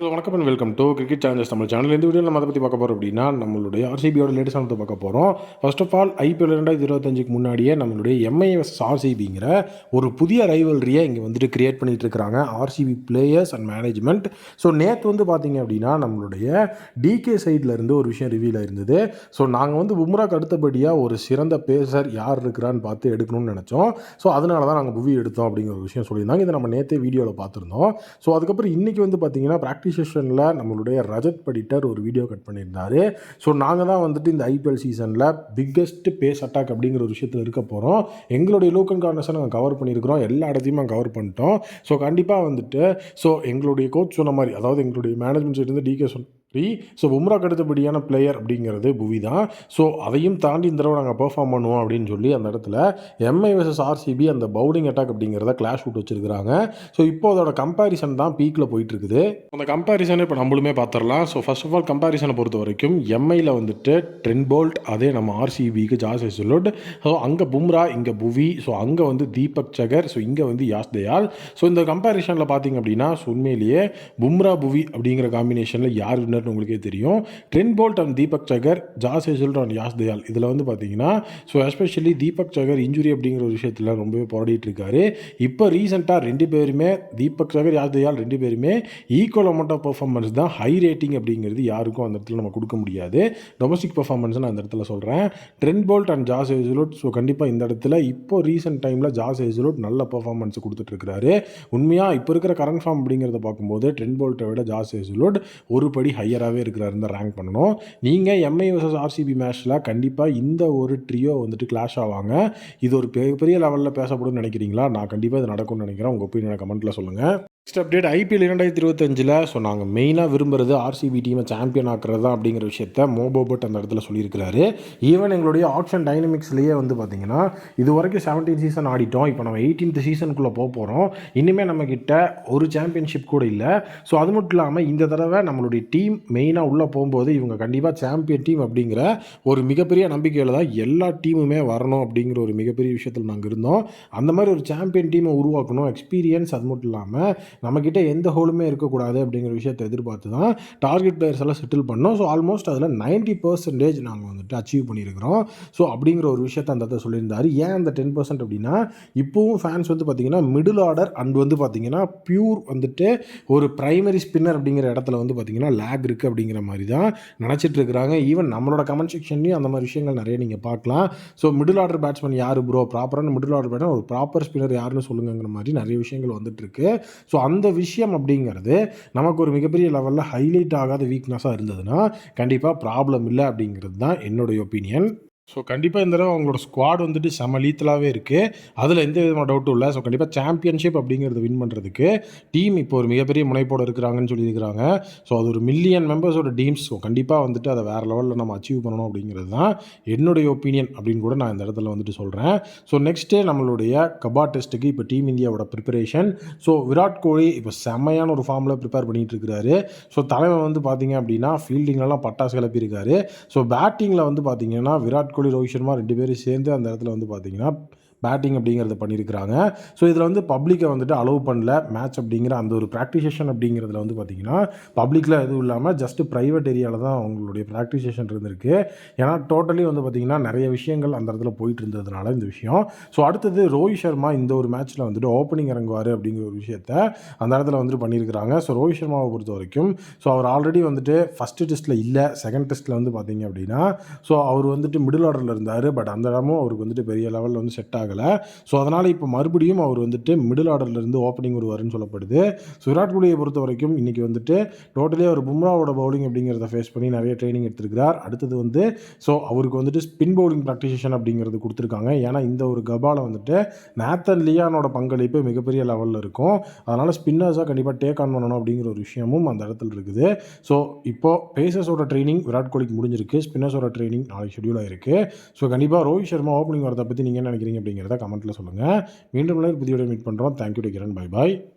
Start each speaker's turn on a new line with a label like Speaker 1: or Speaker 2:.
Speaker 1: வணக்கம் and welcome to cricket challenges Tamil channel இந்த வீடியோவில் நம்ம அதை பற்றி பார்க்க போகிறோம் அப்படின்னா நம்மளுடைய ஆர்சிபியோட லேட்டஸ்ட் ஆனத்தை பார்க்க போகிறோம் ஃபர்ஸ்ட் ஆஃப் ஆல் ஐபிஎல் ரெண்டாயிரத்தி இருபத்தஞ்சுக்கு முன்னாடியே நம்மளுடைய எம்ஐஎஸ் ஆர்சிபிங்கிற ஒரு புதிய ரைவல்ரியை இங்கே வந்துட்டு கிரியேட் பண்ணிகிட்டு இருக்கிறாங்க RCB players and management so நேற்று வந்து பார்த்தீங்க அப்படின்னா நம்மளுடைய டிகே சைடில் இருந்து ஒரு விஷயம் ரிவீல் ஆயிருந்தது. ஸோ நாங்கள் வந்து பும்ராக்கு அடுத்தபடியாக ஒரு சிறந்த பேசர் யார் இருக்கிறான்னு பார்த்து எடுக்கணும்னு நினச்சோம். ஸோ அதனால தான் நாங்கள் புவி எடுத்தோம் அப்படிங்கிற ஒரு விஷயம் சொல்லியிருந்தாங்க. இதை நம்ம நேற்றே வீடியோவில் பார்த்துருந்தோம். ஸோ அதுக்கப்புறம் இன்றைக்கி வந்து பார்த்தீங்கன்னா ப்ராக்டிஸ் செஷனில் நம்மளுடைய ரஜத் படிட்டர் ஒரு வீடியோ கட் பண்ணியிருந்தாரு. ஸோ நாங்கள் தான் வந்துட்டு இந்த ஐபிஎல் சீசனில் பிக்கெஸ்ட் பேஸ் அட்டாக் அப்படிங்கிற ஒரு விஷயத்தில் இருக்க போகிறோம் எங்களுடைய லோக்கல் கார்னர்ஸை நாங்கள் கவர் பண்ணியிருக்கிறோம். எல்லா இடத்தையும் கவர் பண்ணிட்டோம். ஸோ கண்டிப்பாக வந்துட்டு ஸோ எங்களுடைய கோச் சொன்ன மாதிரி அதாவது எங்களுடைய மேனேஜ்மெண்ட் சைட்லேருந்து டிகே சொன்ன மாதிரி ஸோ பும்ராக்கு அடுத்தபடியான பிளேயர் அப்படிங்கிறது புவி தான். ஸோ அதையும் தாண்டி இந்த தடவை நாங்கள் பெர்ஃபார்ம் பண்ணுவோம் அப்படின்னு சொல்லி அந்த இடத்துல எம்ஐ வர்சஸ் ஆர்சிபி அந்த பவுலிங் அட்டாக் அப்படிங்கிறத கிளாஷ் விட்டு வச்சிருக்கிறாங்க. ஸோ இப்போ அதோட கம்பேரிசன் தான் பீக்கில் போயிட்டு இருக்குது அந்த கம்பேரிசனை இப்போ நம்மளுமே பார்த்துடலாம் ஸோ ஃபர்ஸ்ட் ஆஃப் ஆல் கம்பேரிசனை பொறுத்த வரைக்கும் எம்ஐயில் வந்துட்டு ட்ரென் போல்ட் அதே நம்ம ஆர்சிபிக்கு ஜாஸ் எசுலுட் ஸோ அங்கே பும்ரா இங்கே புவி. ஸோ அங்கே வந்து தீபக் சகர் ஸோ இங்கே வந்து யாஸ் தயால் ஸோ இந்த கம்பேரிசனில் பார்த்தீங்க அப்படின்னா உண்மையிலேயே பும்ரா புவி அப்படிங்கிற காம்பினேஷனில் யார் வின்னர் யாருன்னு உங்களுக்கே தெரியும். ட்ரென் போல்ட் அண்ட் தீபக் சகர் ஜாஸ் ஹெசல்ட் அண்ட் யாஸ் தயால் இதில் வந்து பார்த்தீங்கன்னா ஸோ எஸ்பெஷலி தீபக் சகர் இன்ஜுரி அப்படிங்கிற ஒரு விஷயத்தில் ரொம்பவே போராடிட்டு இருக்காரு. இப்போ ரீசெண்டாக ரெண்டு பேருமே தீபக் சகர் யாஸ் தயால் ரெண்டு பேருமே ஈக்குவல் அமௌண்ட் ஆஃப் பர்ஃபார்மன்ஸ் தான் ஹை ரேட்டிங் அப்படிங்கிறது யாருக்கும் அந்த இடத்துல நம்ம கொடுக்க முடியாது. டொமஸ்டிக் பர்ஃபார்மன்ஸ் நான் அந்த இடத்துல சொல்கிறேன் Trent Boult and Josh Hazlewood so கண்டிப்பாக இந்த இடத்துல இப்போ ரீசெண்ட் டைமில் ஜாஸ் ஹெசலோட் நல்ல பர்ஃபார்மன்ஸ் கொடுத்துட்ருக்காரு உண்மையாக இப்போ இருக்கிற கரண்ட் ஃபார்ம் அப்படிங்கிறத பார்க்கும்போது ட்ரென் போல்ட்டை விட ஜாஸ் ஹெசலோட் ஒரு படி பிளேயராகவே இருக்கிறாருன்னு தான் ரேங்க் பண்ணணும். நீங்கள் எம்ஐ வர்சஸ் ஆர்சிபி மேட்ச்சில் கண்டிப்பாக இந்த ஒரு ட்ரியோ வந்துட்டு கிளாஷ் ஆவாங்க. இது ஒரு பெரிய பெரிய லெவலில் பேசப்படும்னு நினைக்கிறீங்களா? நான் கண்டிப்பாக இது நடக்கும்னு நினைக்கிறேன். உங்கள் ஒப்பீனியனை கமெண்ட்டில் சொல்லுங்கள் நெக்ஸ்ட் அப்டேட் ஐபிஎல் இரண்டாயிரத்தி இருபத்தஞ்சில் ஸோ நாங்கள் மெயினாக விரும்புறது ஆர்சிபி டீமை சாம்பியன் ஆக்குறது தான் அப்படிங்கிற விஷயத்த மோபோபட் அந்த இடத்துல சொல்லியிருக்கிறாரு. ஈவன் எங்களுடைய ஆப்ஷன் டைனமிக்ஸ்லேயே வந்து பார்த்தீங்கன்னா இது வரைக்கும் செவன்டீன் சீசன் ஆடிட்டோம். இப்போ நம்ம எயிட்டீன்த் சீசனுக்குள்ளே போக போகிறோம் இனிமேல் நம்மக்கிட்ட ஒரு சாம்பியன்ஷிப் கூட இல்லை. ஸோ அது மட்டும் இல்லாமல் இந்த தடவை நம்மளுடைய டீம் மெயினாக உள்ளே போகும்போது இவங்க கண்டிப்பாக சாம்பியன் டீம் அப்படிங்கிற ஒரு மிகப்பெரிய நம்பிக்கையில் தான் எல்லா டீமுமே வரணும் அப்படிங்கிற ஒரு மிகப்பெரிய விஷயத்தில் நாங்கள் இருந்தோம். அந்த மாதிரி ஒரு சாம்பியன் டீமை உருவாக்கணும் எக்ஸ்பீரியன்ஸ் அது மட்டும் இல்லாமல் நம்மக்கிட்ட எந்த ஹோலுமே இருக்கக்கூடாது அப்படிங்கிற விஷயத்தை எதிர்பார்த்து தான் டார்கெட் பிளேயர்ஸ் எல்லாம் செட்டில் பண்ணோம். ஸோ ஆல்மோஸ்ட் அதில் நைன்ட்டி பர்சன்டேஜ் நாங்கள் வந்துட்டு அச்சீவ் பண்ணியிருக்கிறோம். ஸோ அப்படிங்கிற ஒரு விஷயத்தை அந்த இடத்துல சொல்லியிருந்தார். ஏன் அந்த டென் பர்சன்ட் அப்படின்னா இப்போவும் ஃபேன்ஸ் வந்து பார்த்திங்கன்னா மிடில் ஆர்டர் அண்ட் வந்து பார்த்திங்கன்னா பியூர் வந்துட்டு ஒரு ப்ரைமரி ஸ்பின்னர் அப்படிங்கிற இடத்துல வந்து பார்த்திங்கன்னா லேக் இருக்குது அப்படிங்கிற மாதிரி தான் நினச்சிட்டு இருக்கிறாங்க. ஈவன் நம்மளோட கமெண்ட் செக்ஷன்லேயும் அந்த மாதிரி விஷயங்கள் நிறைய நீங்கள் பார்க்கலாம். ஸோ மிடில் ஆர்டர் பேட்ஸ்மேன் யார் ப்ரோ ப்ராப்பரான மிடில் ஆர்டர் பேட்ஸ்மேன் ஒரு ப்ராப்பர் ஸ்பின்னர் யாருன்னு சொல்லுங்கிற மாதிரி நிறைய விஷயங்கள் வந்துட்டு இருக்கு. ஸோ அந்த விஷயம் அப்படிங்கிறது நமக்கு ஒரு மிகப்பெரிய லெவலில் ஹைலைட் ஆகாத வீக்னஸாக இருந்ததுன்னா கண்டிப்பாக ப்ராப்ளம் இல்லை அப்படிங்கிறது தான் என்னுடைய ஒப்பீனியன் ஸோ கண்டிப்பாக இந்த தடவை அவங்களோட ஸ்குவாட் வந்துட்டு செம லீத்தலாகவே இருக்குது அதில் எந்த விதமான டவுட்டும் இல்லை. ஸோ கண்டிப்பாக சாம்பியன்ஷிப் அப்படிங்கிறது வின் பண்ணுறதுக்கு டீம் இப்போ ஒரு மிகப்பெரிய முனைப்போடு இருக்கிறாங்கன்னு சொல்லியிருக்கிறாங்க. ஸோ அது ஒரு மில்லியன் மெம்பர்ஸோட டீம்ஸ் ஸோ கண்டிப்பாக வந்துட்டு அதை வேறு லெவலில் நம்ம அச்சீவ் பண்ணணும் அப்படிங்கிறது தான் என்னுடைய ஒப்பீனியன் அப்படின்னு கூட நான் இந்த இடத்துல வந்துட்டு சொல்கிறேன் ஸோ நெக்ஸ்ட்டு நம்மளுடைய கபா டெஸ்ட்டுக்கு இப்போ டீம் இந்தியாவோட ப்ரிப்பரேஷன் ஸோ விராட் கோலி இப்போ செம்மையான ஒரு ஃபார்மில் ப்ரிப்பேர் பண்ணிகிட்டு இருக்கிறாரு. ஸோ தலைமை வந்து பார்த்தீங்க அப்படின்னா ஃபீல்டிங்லலாம் பட்டாசு கிளப்பியிருக்காரு. ஸோ பேட்டிங்கில் வந்து பார்த்தீங்கன்னா விராட் கோலி ரோஹித் சர்மா ரெண்டு பேரும் சேர்ந்து அந்த இடத்துல வந்து பார்த்தீங்கன்னா பேட்டிங் அப்படிங்கிறத பண்ணியிருக்கிறாங்க. ஸோ இதில் வந்து பப்ளிக்கை வந்துட்டு அலோவ் பண்ணல. மேட்ச் அப்படிங்கிற அந்த ஒரு ப்ராக்டிசேஷன் அப்படிங்கிறதுல வந்து பார்த்திங்கன்னா பப்ளிக்கில் எதுவும் இல்லாமல் ஜஸ்ட் ப்ரைவேட் ஏரியாவில் தான் அவங்களுடைய ப்ராக்டிசேஷன் இருந்திருக்கு. ஏன்னா டோட்டலி வந்து பார்த்திங்கன்னா நிறைய விஷயங்கள் அந்த இடத்துல போயிட்டு இருந்ததுனால இந்த விஷயம். ஸோ அடுத்தது ரோஹித் சர்மா இந்த ஒரு மேட்ச்சில் வந்துட்டு ஓப்பனிங் இறங்குவார் அப்படிங்கிற ஒரு விஷயத்த அந்த இடத்துல வந்துட்டு பண்ணியிருக்கிறாங்க. ஸோ ரோஹித் சர்மாவை பொறுத்த வரைக்கும் ஸோ அவர் ஆல்ரெடி வந்துட்டு ஃபஸ்ட்டு டெஸ்ட்டில் இல்லை செகண்ட் டெஸ்ட்டில் வந்து பார்த்தீங்க அப்படின்னா ஸோ அவர் வந்துட்டு மிடில் ஆர்டரில் இருந்தார். பட் அந்த இடமும் அவருக்கு வந்துட்டு பெரிய லெவலில் வந்து செட் ஆகலை. ஸோ அதனால் இப்போ மறுபடியும் அவர் வந்துட்டு மிடில் ஆர்டர்லேருந்து ஓப்பனிங் வருவார்னு சொல்லப்படுது. ஸோ விராட் கோலியை பொறுத்த வரைக்கும் இன்றைக்கி வந்துட்டு டோட்டலி அவர் பும்ராவோட பவுலிங் அப்படிங்கிறத ஃபேஸ் பண்ணி நிறைய ட்ரைனிங் எடுத்திருக்கிறார். அடுத்தது வந்து ஸோ அவருக்கு வந்துட்டு ஸ்பின் பவுலிங் ப்ராக்டிசேஷன் அப்படிங்கிறது கொடுத்துருக்காங்க. ஏன்னா இந்த ஒரு கபால வந்துட்டு நேத்தன் லியானோட பங்களிப்பு மிகப்பெரிய லெவலில் இருக்கும். அதனால் ஸ்பின்னர்ஸாக கண்டிப்பாக டேக் ஆன் பண்ணணும் அப்படிங்கிற ஒரு விஷயமும் அந்த இடத்துல இருக்குது. ஸோ இப்போது பேசஸோட ட்ரைனிங் விராட் கோலிக்கு முடிஞ்சிருக்கு. ஸ்பின்னர்ஸோட ட்ரைனிங் நாளைக்கு ஷெடியூலாக இருக்குது ஸோ கண்டிப்பாக ரோஹித் சர்மா ஓப்பனிங் வரதை பற்றி நீங்கள் என்ன நினைக்கிறீங்க அப்படிங்கிறத? கமெண்ட்டில் சொல்லுங்கள் மீண்டும் புதிய மீட் பண்ணுறோம் தேங்க்யூ டேக்கிறன் பை பாய்